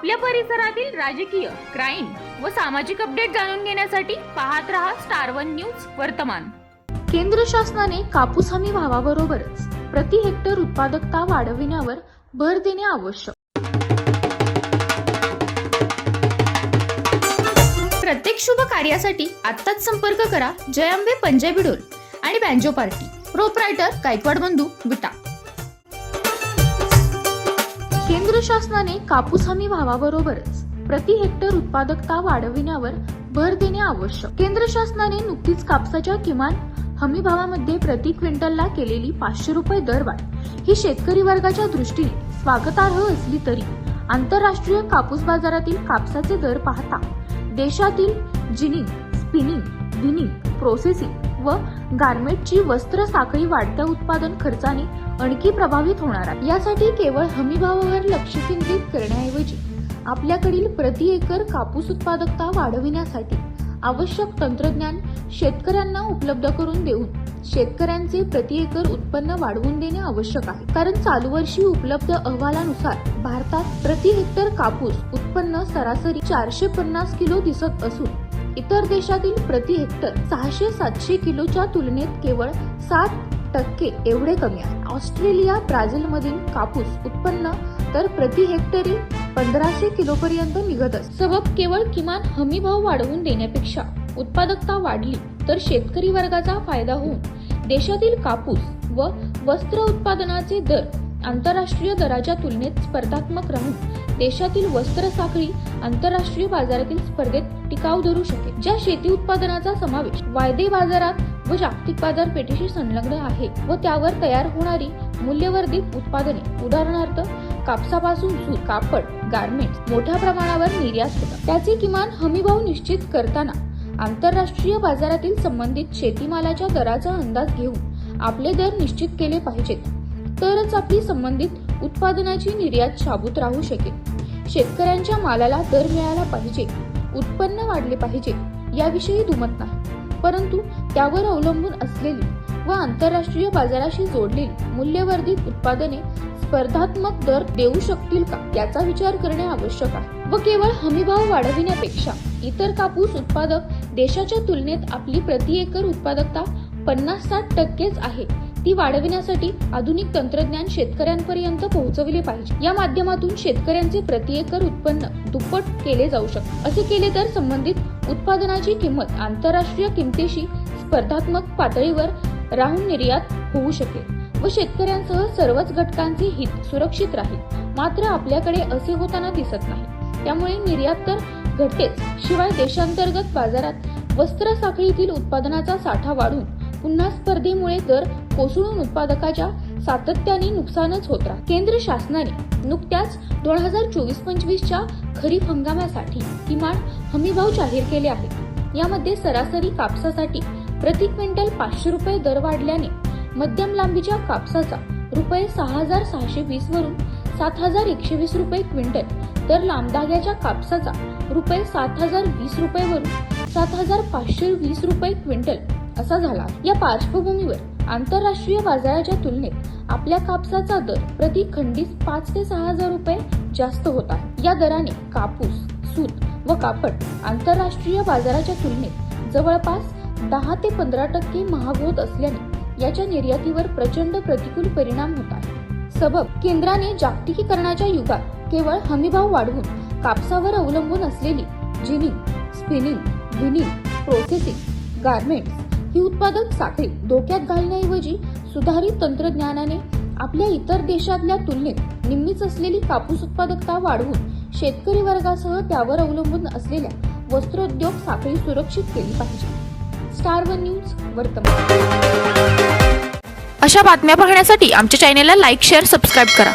आपल्या परिसरातील राजकीय क्राईम व सामाजिक अपडेट जाणून घेण्यासाठी पाहत रहा स्टार वन न्यूज वर्तमान. केंद्र शासनाने कापूस हमी भावाबरोबरच प्रति हेक्टर उत्पादकता वाढविण्यावर भर देणे आवश्यक. प्रत्येक शुभ कार्यासाठी आत्ताच संपर्क करा जयांबे पंजाबी डोल आणि बँजो पार्टी. प्रोपरायटर गायकवाड बंधू विटा. केंद्र शासनाने कापूस हमी भावाबरोबरच प्रति हेक्टर उत्पादकता वाढविण्यावर भर देणे आवश्यक. केंद्र शासनाने नुकतीच कापसाच्या किमान हमी भावामध्ये प्रति क्विंटलला केलेली पाचशे रुपये दरवाढ ही शेतकरी वर्गाच्या दृष्टीने स्वागतार्ह असली तरी आंतरराष्ट्रीय कापूस बाजारातील कापसाचे दर पाहता देशातील जिनिंग स्पिनिंग विनिंग प्रोसेसिंग व गारमेंटची वस्त्र साखळी वाढत्या उत्पादन खर्चाने आणखी प्रभावित होणार आहे. यासाठी केवळ हमीभावावर लक्ष केंद्रित करण्याऐवजी आपल्याकडील प्रति एकर कापूस उत्पादकता वाढविण्यासाठी आवश्यक तंत्रज्ञान शेतकऱ्यांना उपलब्ध करून देऊन शेतकऱ्यांचे प्रति एकर उत्पन्न वाढवून देणे आवश्यक आहे. कारण चालू वर्षी उपलब्ध अहवालानुसार भारतात प्रति हेक्टर कापूस उत्पन्न सरासरी चारशे पन्नास किलो दिसत असून इतर देशातील प्रति हेक्टर सहाशे सातशे किलोच्या तुलनेत केवळ सात टक्के एवढे कमी आहे. ऑस्ट्रेलिया ब्राझीलमधील कापूस उत्पन्न तर प्रति हेक्टरी पंधराशे किलो पर्यंत निघत असते. सबब केवळ किमान हमी भाव वाढवून देण्यापेक्षा उत्पादकता वाढली तर शेतकरी वर्गाचा फायदा होऊन देशातील कापूस व वस्त्र उत्पादनाचे दर आंतरराष्ट्रीय दराच्या तुलनेत स्पर्धात्मक राहून देशातील वस्त्र साखळी आंतरराष्ट्रीय बाजारातील स्पर्धेत टिकाव धरू शकेल. ज्या शेती उत्पादनाचा समावेश वायदे बाजारात व जागतिक बाजारपेठेशी संलग्न आहे व त्यावर तयार होणारी मूल्यवर्धित उत्पादने उदाहरणार्थ कापसापासून सूत कापड गारमेंट मोठ्या प्रमाणावर निर्यात होतात. त्याचे किमान हमीभाव निश्चित करताना आंतरराष्ट्रीय बाजारातील संबंधित शेतीमालाच्या दराचा अंदाज घेऊन आपले दर निश्चित केले पाहिजेत. तरच आपली संबंधित उत्पादनाची निर्यात शाबूत राहू शकेल. शेतकऱ्यांच्या मालाला दर मिळाला पाहिजे उत्पन्न वाढले पाहिजे याविषयी दुमत नाही. परंतु त्यावर अवलंबून असलेली व आंतरराष्ट्रीय बाजाराशी जोडलेली मूल्यवर्धित उत्पादने स्पर्धात्मक दर देऊ शकतील का याचा विचार करणे आवश्यक आहे. व केवळ हमीभाव वाढविण्यापेक्षा इतर कापूस उत्पादक देशाच्या तुलनेत आपली प्रति एकर उत्पादकता पन्नास साठ टक्केच आहे ती वाढविण्यासाठी आधुनिक तंत्रज्ञान शेतकऱ्यांपर्यंत पोहोचविले पाहिजे. या माध्यमातून शेतकऱ्यांचे प्रति एकर उत्पन्न दुप्पट केले जाऊ शकते. असे केले तर संबंधित उत्पादनाची किंमत आंतरराष्ट्रीय किमतीशी स्पर्धात्मक पातळीवर राहून निर्यात होऊ शकेल व शेतकऱ्यांसह सर्वच घटकांचे हित सुरक्षित राहील. मात्र आपल्याकडे असे होताना दिसत नाही. त्यामुळे निर्यात तर घटतेच. शिवाय देशांतर्गत बाजारात वस्त्र साखळीतील उत्पादनाचा साठा वाढून पुन्हा स्पर्धेमुळे दर कोसळून उत्पादकाच्या सातत्याने नुकसानच होत राहते. केंद्र शासनाने नुकत्याच दोन हजार चोवीस पंचवीसच्या खरीप हंगामासाठी किमान हमीभाव जाहीर केले आहेत. यामध्ये सरासरी कापसासाठी प्रति क्विंटल पाचशे रुपये दर वाढल्याने मध्यम लांबीच्या कापसाचा रुपये सहा हजार सहाशे वीस वरून सात हजार एकशे वीस रुपये क्विंटल तर लांबदाग्याच्या कापसाचा रुपये सात हजार वीस रुपये वरून सात हजार पाचशे वीस रुपये क्विंटल असा झाला. या पार्श्वभूमीवर आंतरराष्ट्रीय बाजाराच्या तुलनेत आपल्या कापसाचा दर प्रति खंडीस पाच ते सहा हजार रुपये जास्त होता या दराने कापूस सूत व कापड आंतरराष्ट्रीय बाजाराच्या तुलनेत जवळपास दहा ते पंधरा टक्के महाग होत असल्याने याच्या निर्यातीवर प्रचंड प्रतिकूल परिणाम होत आहे. सबब केंद्राने जागतिकीकरणाच्या युगात केवळ हमीभाव वाढवून कापसावर अवलंबून असलेली ginning spinning weaving processing garments ही उत्पादक साखळी धोक्यात घालण्याऐवजी सुधारित तंत्रज्ञानाने आपल्या इतर देशातल्या तुलनेत निम्मीच असलेली कापूस उत्पादकता वाढवून शेतकरी वर्गासह त्यावर अवलंबून असलेल्या वस्त्रोद्योग साखळी सुरक्षित केली पाहिजे. स्टार वन न्यूज वर्तमान. अशा बातम्या पाहण्यासाठी आमच्या चॅनेलला लाईक शेअर सबस्क्राईब करा.